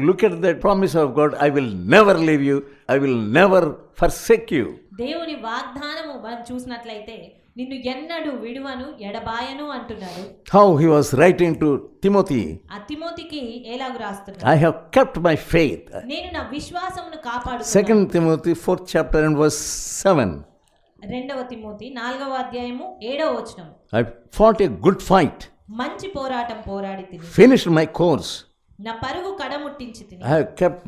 Look at that promise of God I will never leave you, I will never forsake you. దేవుని వాగ్దానము మనం చూసినట్లయితే నిన్ను ఎన్నడు విడువను ఎడబాయను అంటున్నాడు How he was writing to Timothy ఆ తిమోతికి ఏలాగు రాస్తున్నాడు I have kept my faith. నేను నా విశ్వాసమును కాపాడు Second Timothy, fourth chapter, and verse 7. రెండవ తిమోతి నాలుగవ అధ్యాయము ఏడవ వచనం I fought a good fight, మంచి పోరాటం పోరాడి తిని finished my course. నా పరుగు కడముట్టించి తిని I have kept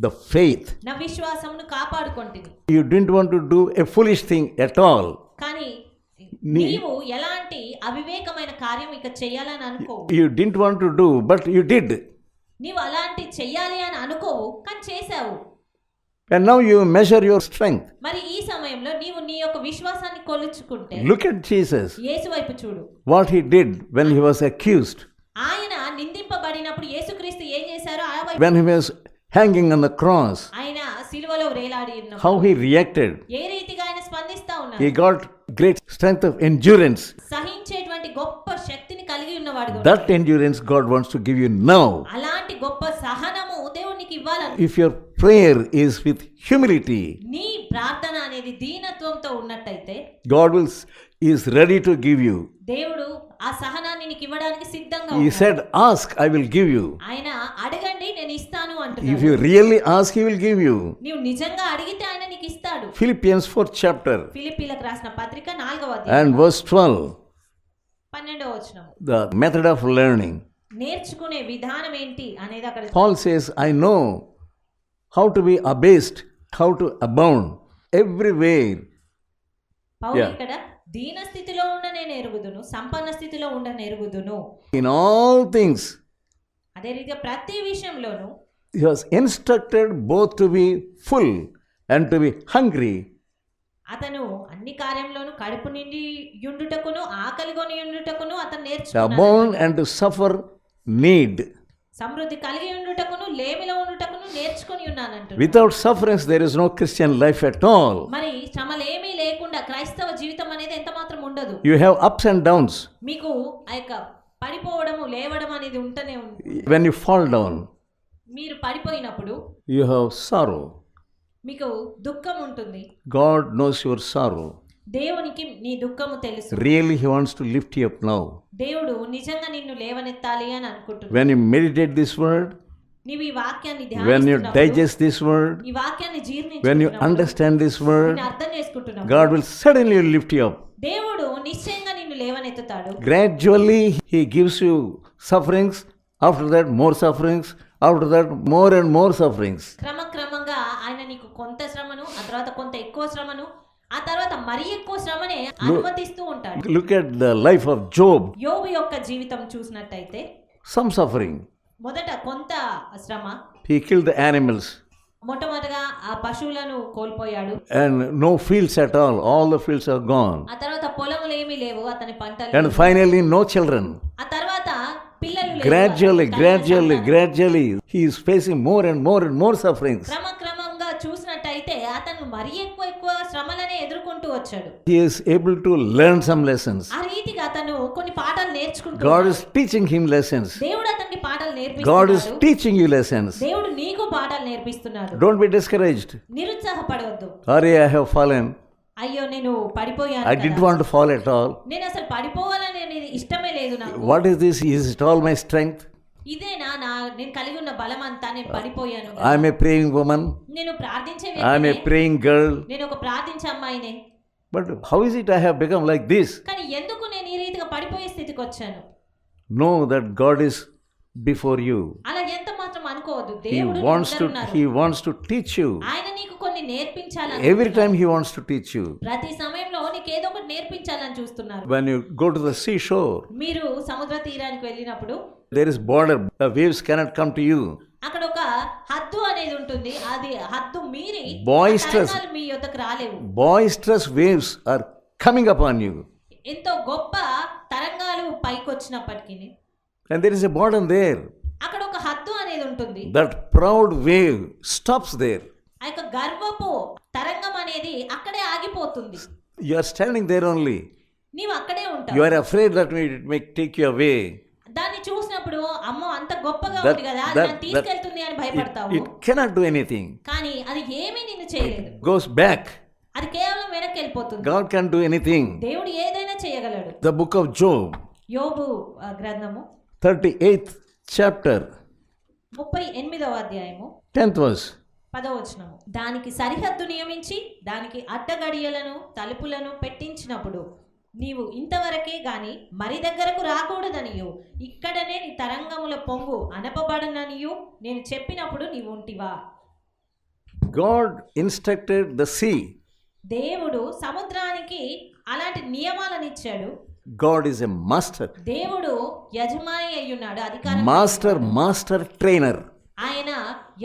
the faith. నా విశ్వాసమును కాపాడుకొంటిని You didn't want to do a foolish thing at all. కానీ నీ- నీవు ఎలాంటి అవివేకమైన కార్యం ఇక చెయ్యాలని అనుకోవు You didn't want to do, but you did. నీవు అలాంటి చెయ్యాలి అని అనుకోవు కానీ చేశావు And now you measure your strength. మరి ఈ సమయంలో నీవు నీ యొక్క విశ్వాసాన్ని కొలుచుకుంటే Look at Jesus, యేసు వైపు చూడు what he did when he was accused, ఆయన నిందింపబడినప్పుడు when he was hanging on the cross, ఆయన సిలువలో వేలాడి ఉన్నప్పుడు how he reacted. ఏ రీతిగా ఆయన స్పందిస్తా ఉన్నారు He got great strength of endurance. సహించేటువంటి గొప్ప శక్తిని కలిగి ఉన్నవాడు గనుక. That endurance God wants to give you now. అలాంటి గొప్ప సహనము దేవునికి ఇవ్వాలని If your prayer is with humility, నీ ప్రార్థన అనేది దీనత్వంతో ఉన్నట్టయితే God will is ready to give you. దేవుడు ఆ సహనాన్ని నీకు ఇవ్వడానికి సిద్ధంగా He ఉన్నాడు. said, Ask, I will give you. ఆయన అడగండి నేను ఇస్తాను If అంటున్నాడు you really ask, He will give you. నీవు నిజంగా అడిగితే ఆయన నీకు ఇస్తాడు Philippians 4th chapter ఫిలిప్పీలకు రాసిన పత్రిక నాలుగవ అధ్యాయం and verse 12, పన్నెండవ వచనం the method of learning. నేర్చుకునే విధానం ఏంటి అనేది అక్కడ Paul says, I know how to be abased, how to abound everywhere. Paul Yeah. ఇక్కడ దీన స్థితిలో ఉండ నేను ఎరుగుదును సంపన్న స్థితిలో ఉండ ఎరుగుదును. In all things, అదే రీతిగా ప్రతి విషయంలోనూ he was instructed both to be full and to be hungry, అతను అన్ని కార్యంలోనూ కడుపు నిండి యుండుటకును ఆకలి కొని యుండుటకును అతను నేర్చుకున్నాడు. and to suffer need. సమృద్ధి కలిగి ఉండటకును లేమిలో ఉండుటకును నేర్చుకుని ఉన్నానంట without sufferance there is no Christian life at all మరి శ్రమ ఏమీ లేకుండా క్రైస్తవ జీవితం అనేది ఎంత మాత్రం ఉండదు. You have ups and downs మీకు ఆ యొక్క పడిపోవడము లేవడం అనేది ఉంటనే ఉంది. వెన్ యు ఫాల్ డౌన్ మీరు పడిపోయినప్పుడు యు హావ్ సారో మీకు దుఃఖం ఉంటుంది. గాడ్ నోస్ యువర్ సారో దేవునికి నీ దుఃఖము తెలుసు Really, He wants to lift you up now. దేవుడు నిజంగా నిన్ను లేవనెత్తాలి అని అనుకుంటున్నాడు When you meditate this word, నీవు ఈ వాక్యాన్ని when you ధ్యానిస్తున్నప్పుడు, digest this word, ఈ వాక్యాన్ని when you జీర్ణించుకున్నప్పుడు, understand this word, దీన్ని అర్థం చేసుకుంటున్నావు God will suddenly lift you up. దేవుడు నిశ్చయంగా నిన్ను లేవనెత్తుతాడు Gradually, He gives you sufferings. After that, more sufferings. After that, more and more sufferings. క్రమక్రమంగా ఆయన నీకు కొంత శ్రమను ఆ తర్వాత కొంత ఎక్కువ శ్రమను ఆ తర్వాత మరీ ఎక్కువ శ్రమని అనుమతిస్తూ ఉంటాడు. Look at the life of Job యోబు యొక్క జీవితం చూసినట్టయితే సమ్ సఫరింగ్ మొదట కొంత శ్రమ. హీ కిల్ ద యానిమల్స్ ఆ పశువులను కోల్పోయాడు. No fields at all all fields are ఆ తర్వాత పొలములు ఏమీ లేవు అతని పంటలు అండ్ ఫైనల్లీ నో చిల్డ్రన్ ఆ తర్వాత పిల్లలు gradually gradually gradually he is more and more more sufferings వచ్చాడు He is able to learn some lessons. ఆ రీతిగా అతను కొన్ని పాఠాలు నేర్చుకుంటూ God ఉన్నాడు. is teaching him lessons. దేవుడు అతనికి పాఠాలు God is నేర్పిస్తున్నాడు teaching you lessons. దేవుడు నీకు పాఠాలు నేర్పిస్తున్నాడు Don't be discouraged. నిరుత్సాహపడవద్దు Hurry, I have fallen. అయ్యో నేను పడిపోయాను I కదా. didn't want to fall at all. నేను అసలు పడిపోవాలని అనేది ఇష్టమే లేదు నాకు What is this? Is it all my strength? ఇదేనా నా నేను కలిగి ఉన్న బలం అంతా నేను పడిపోయాను కదా. I'm a praying woman. నేను ప్రార్థించే I'm a వ్యక్తినే. praying girl. నేను ఒక ప్రార్థించే అమ్మాయినే But how is it I have become like this? కానీ ఎందుకు నేను ఈ రీతిగా పడిపోయే స్థితికి వచ్చాను Know that God is before you. అలా ఎంత మాత్రం అనుకోవద్దు He దేవుడు నీ wants ముందర to ఉన్నారు. He wants to teach you. ఆయన నీకు కొన్ని నేర్పించాలని Every time He wants to teach you. ప్రతి సమయంలో నీకు ఏదో ఒకటి నేర్పించాలని చూస్తున్నారు When you go to the seashore, మీరు సముద్ర తీరానికి వెళ్ళినప్పుడు there is border. The waves cannot come to you. ఉంటుంది. అది హద్దు మీరి బాయిస్ట్రస్ మీ యొక్కకు రాలేవు. Boisterous waves are coming upon you ఎంతో గొప్ప తరంగాలు పైకి వచ్చినప్పటికీ and there is a bottom there అక్కడ ఒక హద్దు అనేది ఉంటుంది. That proud wave stops there ఆ యొక్క గర్వపు తరంగం అనేది అక్కడే ఆగిపోతుంది. యు ఆర్ దేర్ ఓన్లీ నీవు అక్కడే ఉంటావు. You are that it make take you away అమ్మో అంత గొప్పగా ఉంది కదా నన్ను తీసుకెళ్తుంది అని భయపడతావు it cannot do anything. కానీ అది ఏమీ నిన్ను చేయలేదు Goes back. అది కేవలం వెనక్కి వెళ్ళిపోతుంది God can do anything. దేవుడు ఏదైనా చేయగలడు The book of Job, యోబు గ్రంథము 38th chapter, ముప్పై ఎనిమిదవ అధ్యాయము 10th verse. పదవచనము దానికి సరిహద్దు నియమించి దానికి అడ్డగడియలను తలుపులను పెట్టించినప్పుడు నీవు ఇంతవరకే గాని మరి దగ్గరకు రాకూడదనియు ఇక్కడనే నీ తరంగముల పొంగు అనపబడననియు నేను చెప్పినప్పుడు నీవు ఉంటివా God instructed the sea. దేవుడు సముద్రానికి అలాంటి నియమాలను ఇచ్చాడు God is a master. దేవుడు యజమాని అయ్యున్నాడు అధికారం Master, master trainer. ఆయన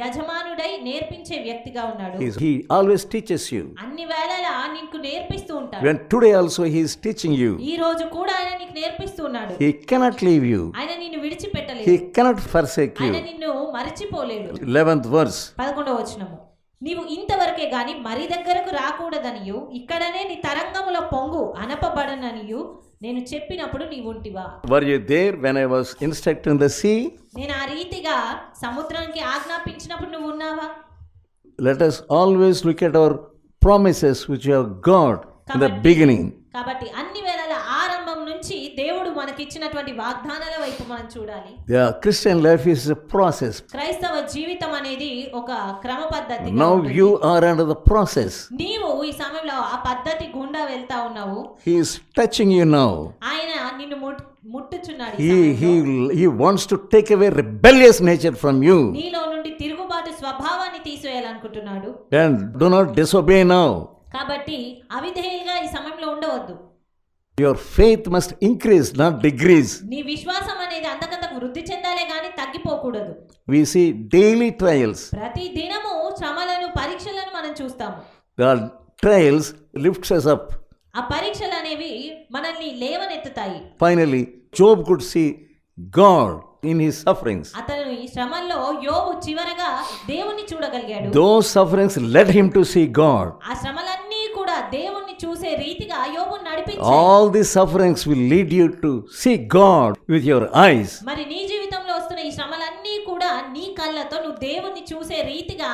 యజమానుడై నేర్పించే వ్యక్తిగా ఉన్నాడు he always teaches you. అన్ని వేళలా నీకు నేర్పిస్తూ ఉంటాడు When today also he is teaching you. ఈ రోజు కూడా ఆయన నీకు నేర్పిస్తూ ఉన్నాడు He cannot leave you. ఆయన నిన్ను విడిచిపెట్టలేదు He cannot forsake ఆయన you. నిన్ను మరచిపోలేడు 11th verse. పదకొండవ వచనము నీవు ఇంతవరకే గాని మరి దగ్గరకు రాకూడదనియు ఇక్కడనే నీ తరంగముల పొంగు అనపబడననియు నేను చెప్పినప్పుడు నీవు ఉంటివా Were you there when I was instructing the sea? నేను ఆ రీతిగా సముద్రానికి ఆజ్ఞాపించినప్పుడు నువ్వు ఉన్నావా? Let us always look at our promises which you God in the beginning కాబట్టి అన్ని వేళల ఆరంభం నుంచి దేవుడు మనకి ఇచ్చినటువంటి వాగ్దానాల వైపు మనం చూడాలి. Yeah Christian life is a process క్రైస్తవ జీవితం అనేది ఒక క్రమ పద్ధతి now you are under the process నీవు ఈ సమయంలో ఆ పద్ధతి గుండా వెళ్తా ఉన్నావు. He is touching you now ఆయన నిన్ను ముట్టు ముట్టుచున్నాడు ఈ he, he wants to take away rebellious nature from you. నీలో నుండి తిరుగుబాటు స్వభావాన్ని తీసివేయాలనుకుంటున్నాడు And do not disobey now. కాబట్టి అవిధేయులుగా ఈ సమయంలో ఉండవద్దు Your faith must increase, not decrease. నీ విశ్వాసం అనేది అంతకంతకు వృద్ధి చెందాలే గాని తగ్గిపోకూడదు We see daily trials. ప్రతి దినము శ్రమలను పరీక్షలను మనం చూస్తాము lifts us up. ఆ పరీక్షలు అనేవి మనల్ని లేవనెత్తుతాయి Finally, Job could see God in his sufferings. అతను ఈ శ్రమల్లో యోబు చివరగా దేవుణ్ణి చూడగలిగాడు Those sufferings led him to see God. ఆ శ్రమలన్నీ కూడా దేవుణ్ణి చూసే రీతిగా యోబు నడిపించాయి All these sufferings will lead you to see God with your eyes. మరి నీ జీవితంలో వస్తున్న ఈ శ్రమలన్నీ కూడా నీ కళ్ళతో నువ్వు దేవుణ్ణి చూసే రీతిగా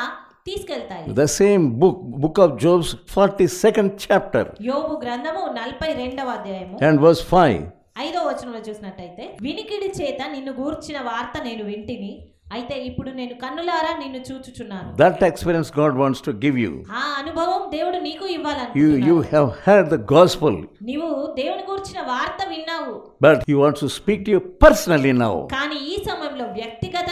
తీసుకెళ్తాయి The same book, book of Job's 42nd chapter యోబు గ్రంథము నలభై రెండవ అధ్యాయము and verse 5. ఐదో వచనంలో చూసినట్టయితే వినికిడి చేత నిన్ను గూర్చిన వార్త నేను వింటిని అయితే ఇప్పుడు నేను కన్నులారా నిన్ను చూచుచున్నాను That experience God wants to give you. ఆ అనుభవం దేవుడు నీకు You, ఇవ్వాలనుకుంటున్నాడు you have heard the gospel, నీవు దేవుని గురించిన వార్త విన్నావు but He wants to speak to you personally now. కానీ ఈ సమయంలో వ్యక్తిగతంగా ఆయన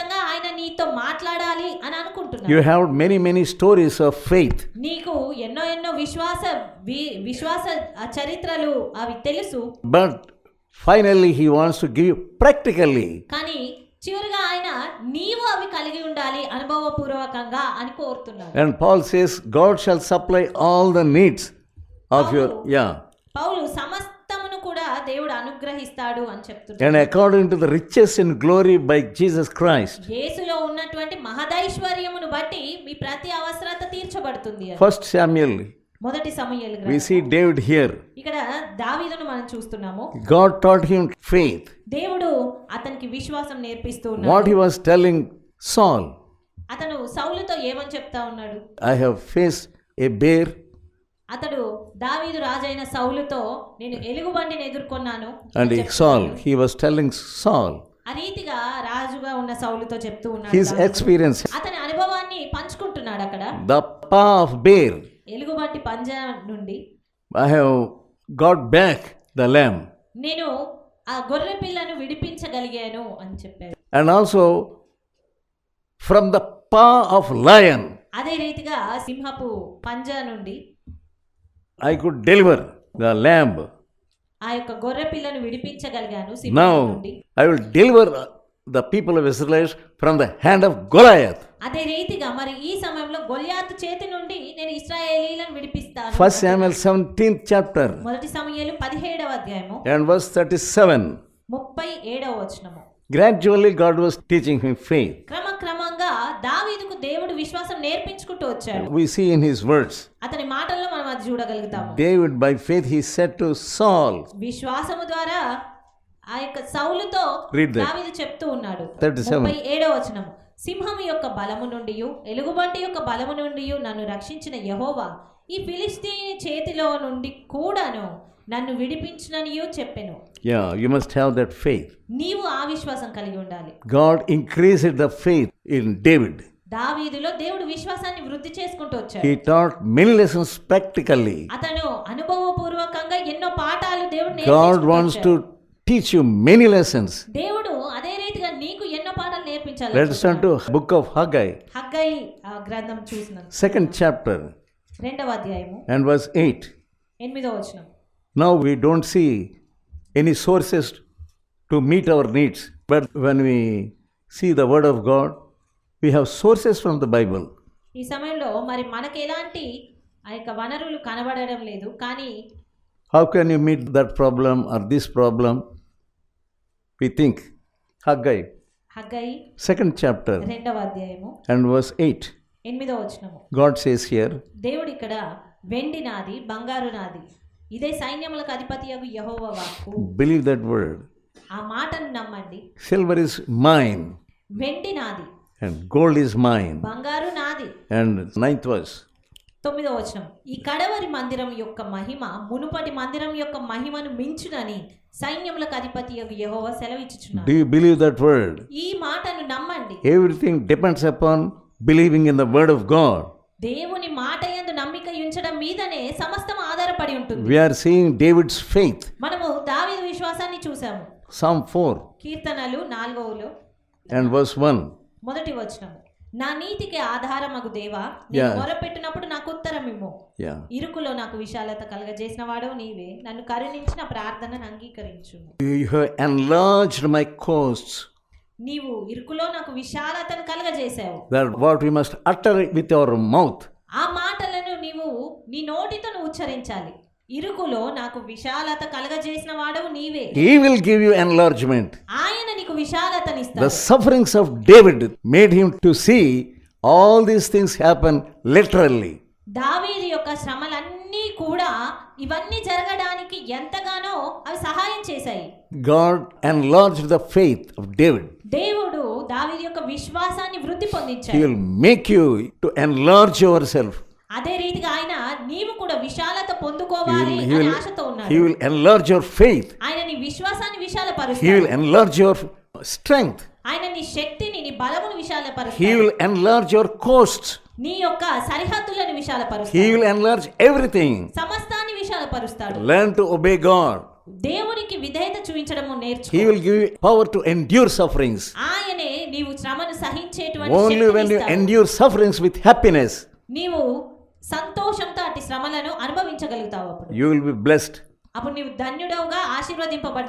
నీతో మాట్లాడాలి అని అనుకుంటున్నాను. You have many many stories of faith నీకు ఎన్నో ఎన్నో విశ్వాస విశ్వాస చరిత్రలు అవి తెలుసు. But finally he wants to give practically కానీ చివరిగా ఆయన నీవు అవి కలిగి ఉండాలి అనుభవపూర్వకంగా అని కోరుతున్నాడు. And Paul says God shall supply all the needs of your yeah పౌలు సమస్త దేవుడు అనుగ్రహిస్తాడు అని చెప్తున్నాడు And according to the riches in glory by Jesus Christ. యేసులో ఉన్నటువంటి మహదైశ్వర్యమును బట్టి మీ ప్రతి అవసరత తీర్చబడుతుంది. First Samuel, మొదటి సమయాలు we see David here. ఇక్కడ దావీదును మనం చూస్తున్నాము God taught him faith. దేవుడు అతనికి విశ్వాసం నేర్పిస్తూ What ఉన్నాడు he was telling Saul, అతను సౌలుతో ఏమని చెప్తా ఉన్నాడు I have faced a bear, అతడు దావీదు రాజైన సౌలుతో నేను ఎలుగుబంటిని ఎదుర్కొన్నాను చెప్తున్నాడు. Saul, he was telling Saul ఆ రీతిగా రాజుగా ఉన్న సౌలుతో చెప్తూ ఉన్నాడు దావీదు. experience. అతని అనుభవాన్ని పంచుకుంటున్నాడు అక్కడ The paw of bear, ఎలుగుబంటి పంజా నుండి I have got back the lamb. నేను ఆ గొర్రె పిల్లను విడిపించగలిగాను అని చెప్పాడు And also from the paw of lion, అదే రీతిగా సింహపు పంజా నుండి I could deliver the lamb. ఆ యొక్క గొర్రె పిల్లను విడిపించగలిగాను సింహం Now నుండి I will deliver the people of Israel from the hand of Goliath. అదే రీతిగా మరి ఈ సమయంలో గొల్యాతు చేతి నుండి నేను ఇస్రాయేలీలను విడిపిస్తాను First Samuel 17th chapter మొదటి సమయాలు పదిహేడవ అధ్యాయము and verse 37. ముప్పై ఏడవ వచనము Gradually, God was teaching him faith. క్రమక్రమంగా దావీదుకు దేవుడు విశ్వాసం నేర్పించుకుంటూ వచ్చాడు We see in his words, అతని మాటల్లో మనం అది చూడగలుగుతాము David, by faith, he said to Saul, విశ్వాసము ద్వారా ఆ యొక్క సౌలుతో. దావీదు చెప్తూ ఉన్నాడు 37. ముప్పై ఏడవ వచనం సింహము యొక్క బలము నుండి ఎలుగుబంటి యొక్క బలము నుండి నన్ను రక్షించిన యహోవా ఈ ఫిలిస్తీని చేతిలో నుండి కూడాను నన్ను విడిపించుననియో చెప్పెను. Yeah you must have that faith నీవు ఆ విశ్వాసం కలిగి ఉండాలి. God increase the faith in David దావీదులో దేవుడు విశ్వాసాన్ని వృద్ధి చేసుకుంటూ వచ్చాడు. He taught many lessons practically అతను అనుభవపూర్వకంగా ఎన్నో పాఠాలు దేవుడు నేర్పించాడు God wants to teach you many lessons దేవుడు అదే రీతిగా నీకు ఎన్నో పాఠాలు నేర్పించాలి let's turn to book of Haggai Haggai గ్రంథం చూసినాం సెకండ్ చాప్టర్ రెండవ అధ్యాయము. అండ్ వర్స్ 8 ఎనిమిదవ వచనం. Now we don't see any sources to meet our needs, but when we see the Word of God, we have sources from the Bible. ఈ సమయంలో మరి మనకు ఎలాంటి ఆ యొక్క వనరులు కనబడడం లేదు కానీ How can you meet that problem or this problem? We think. Haggai, Haggai second chapter రెండవ అధ్యాయము and verse 8. ఎనిమిదో వచనము God says here, దేవుడు ఇక్కడ వెండి నాది బంగారు నాది ఇదే సైన్యములకు అధిపతి యగు యహోవ వాక్కు believe that word. ఆ మాటను నమ్మండి Silver is mine వెండి నాది and gold is mine. బంగారు నాది And ninth verse. తొమ్మిదో వచనం ఈ కడవరి మందిరం యొక్క మహిమ మునుపటి మందిరం యొక్క మహిమను మించునని సైన్యములకు అధిపతి యగు యెహోవా సెలవిచ్చుచున్నాడు Do you believe that word? ఈ మాటను నమ్మండి Everything depends upon believing in the word of God. దేవుని ఉంచడం మీదనే సమస్తం ఆధారపడి ఉంటుంది We are seeing David's faith. మనము దావీదు విశ్వాసాన్ని చూసాము Psalm 4 కీర్తనలు నాలుగవలో and verse 1. మొదటి వచనము నా నీతికి ఆధారమగు దేవా నేను. మొరపెట్టినప్పుడు నాకు ఉత్తరం ఇమ్ము Yeah. ఇరుకులో నాకు విశాలత కలగజేసిన వాడవు నీవే నన్ను కరుణించిన ప్రార్థనను అంగీకరించు enlarged my coasts. నీవు ఇరుకులో నాకు విశాలతను కలగజేశావు what we must utter with our mouth. ఆ నీ నోటితో నువ్వు ఉచ్చరించాలి. ఇరుకులో నాకు విశాలత కలగజేసిన వాడు నీవే. He will give you enlargement ఆయన నీకు విశాలతనిస్తాడు. The sufferings of David made him to see all these things happen literally దావీదు యొక్క శ్రమలన్నీ కూడా ఇవన్నీ జరగడానికి ఎంతగానో అవి సహాయం చేశాయి. God enlarge the faith of David దేవుడు దావీదు యొక్క విశ్వాసాన్ని వృద్ధి పొందించాడు. He will make you to enlarge yourself అదే రీతిగా ఆయన నీవు కూడా విశాలత He పొందుకోవాలి will, he అనే will, ఆశతో he ఉన్నాడు will enlarge your faith. ఆయన నీ విశ్వాసాన్ని He విశాలపరుస్తాడు will enlarge your strength. ఆయన నీ శక్తిని నీ బలమును He విశాలపరుస్తాడు will enlarge your coasts. నీ యొక్క సరిహద్దులను He విశాలపరుస్తాడు will enlarge everything. సమస్తాన్ని విశాలపరుస్తాడు Learn to obey God. దేవునికి విధేయత చూపించడము నేర్చుకో He will give you power to endure sufferings. ఆయనే నీవు శ్రమను సహించేటువంటి Only when you శక్తినిస్తాడు. endure sufferings with happiness, నీవు సంతోషంతో అటు శ్రమలను అనుభవించగలుగుతావు అప్పుడు you will be blessed. అప్పుడు నీవు ధన్యుడవుగా ఆశీర్వదింపబడతావు